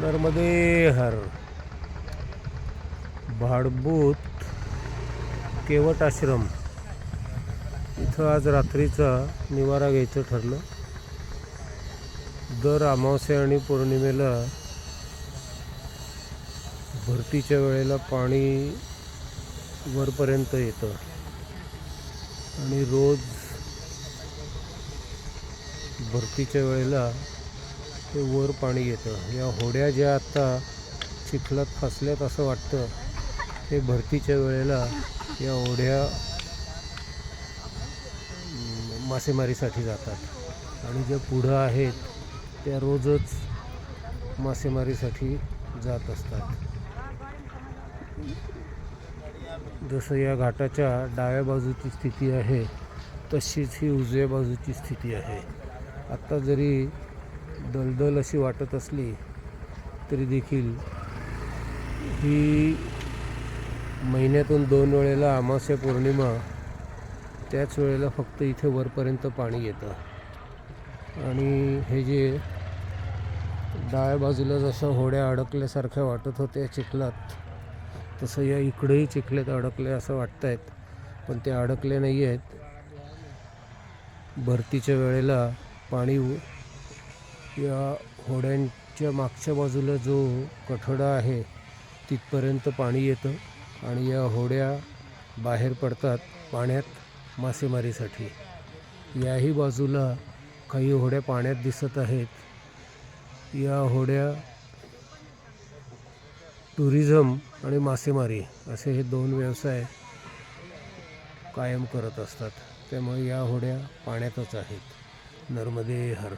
नर्मदे हर. भाडबूत केवट आश्रम. इथं आज रात्रीचा निवारा घ्यायचं ठरलं. दर अमावस्या आणि पौर्णिमेला भरतीच्या वेळेला पाणी वरपर्यंत येतं. आणि रोज भरतीच्या वेळेला ते वर पाणी येतं. या होड्या ज्या आत्ता चिखलात फसल्यात असं वाटतं ते भरतीच्या वेळेला या होड्या मासेमारीसाठी जातात. आणि ज्या पुढं आहेत त्या रोजच मासेमारीसाठी जात असतात. जसं या घाटाच्या डाव्या बाजूची स्थिती आहे तशीच ही उजव्या बाजूची स्थिती आहे. आत्ता जरी दलदल अशी वाटत असली तरी देखील ही महिन्यातून दोन वेळेला अमावस्या पौर्णिमा त्याच वेळेला फक्त इथे वरपर्यंत पाणी येतं. आणि हे जे डाव्या बाजूला जसं होड्या अडकल्यासारख्या वाटत होत्या चिखलात तसं या इकडेही चिखल्यात अडकले असं वाटत आहेत पण ते अडकले नाही आहेत भरतीच्या वेळेला पाणी या होड्यांच्या मागच्या बाजूला जो कठडा आहे तिथपर्यंत पाणी येतं आणि या होड्या बाहेर पडतात पाण्यात मासेमारीसाठी. याही बाजूला काही होड्या पाण्यात दिसत आहेत. या होड्या टुरिझम आणि मासेमारी असे हे दोन व्यवसाय कायम करत असतात. त्यामुळे या होड्या पाण्यातच आहेत. नर्मदे हर.